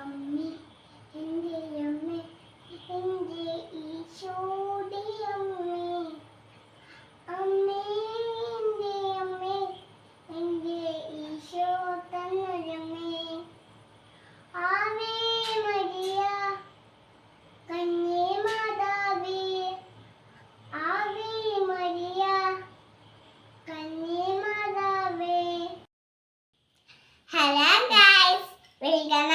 അമ്മേ എന്റെ അമ്മേ എന്റെ ഈശോടെ അമ്മേ. അമ്മേ എന്റെ അമ്മേ എന്റെ ഈശോ തന്നൊരമ്മേ. ആവേ മരിയ കന്യേ മാതാവേ. ആവേ മരിയ കന്യേ മാതാവേ. ഹലോ ഗൈസ് വെൽക്കം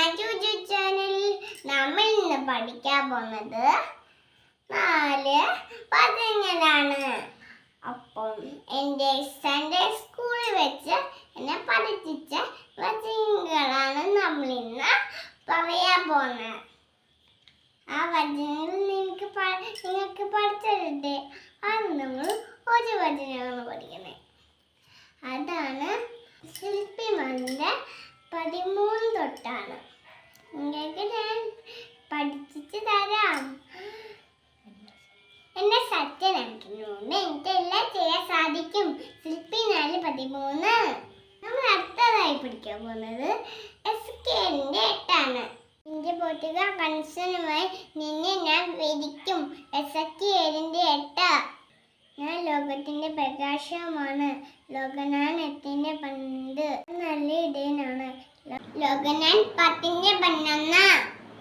ഇന്ന് പഠിക്കാൻ പോകുന്നത് നാല് പദങ്ങളാണ് അപ്പം എന്റെ സൺഡേ സ്കൂളിൽ വെച്ച് എന്നെ പഠിപ്പിച്ച വചനങ്ങളാണ് നമ്മൾ ഇന്ന് പറയാൻ പോകുന്നത്. ആ വചനങ്ങൾ നിങ്ങൾക്ക് നിങ്ങൾക്ക് പഠിച്ചിട്ടുണ്ട് അത് നമ്മൾ ഒരു വചനമാണ് പഠിക്കുന്നത്. അതാണ് ശില്പിമാരുടെ പതിമൂന്ന് തൊട്ടാണ്. സത്യനൂന്ന് എനിക്ക് എല്ലാം ചെയ്യാൻ സാധിക്കും. ശില്പി നാല് പതിമൂന്ന്. നമ്മൾ അടുത്തതായി പഠിക്കാൻ പോകുന്നത് എസ് കെന്റെ എട്ടാണ്. നിന്റെ പൊട്ടുക കൺസനുമായി നിന്നെ ഞാൻ വിധിക്കും എസ് കെ ഏഴിന്റെ എട്ട്. ഞാൻ ലോകത്തിന്റെ പ്രകാശമാണ്. ലോകനാനത്തിന്റെ പന്ത്. നല്ല ഇടയനാണ്. ലോകനാൻ പത്തിന്റെ പതിനൊന്ന്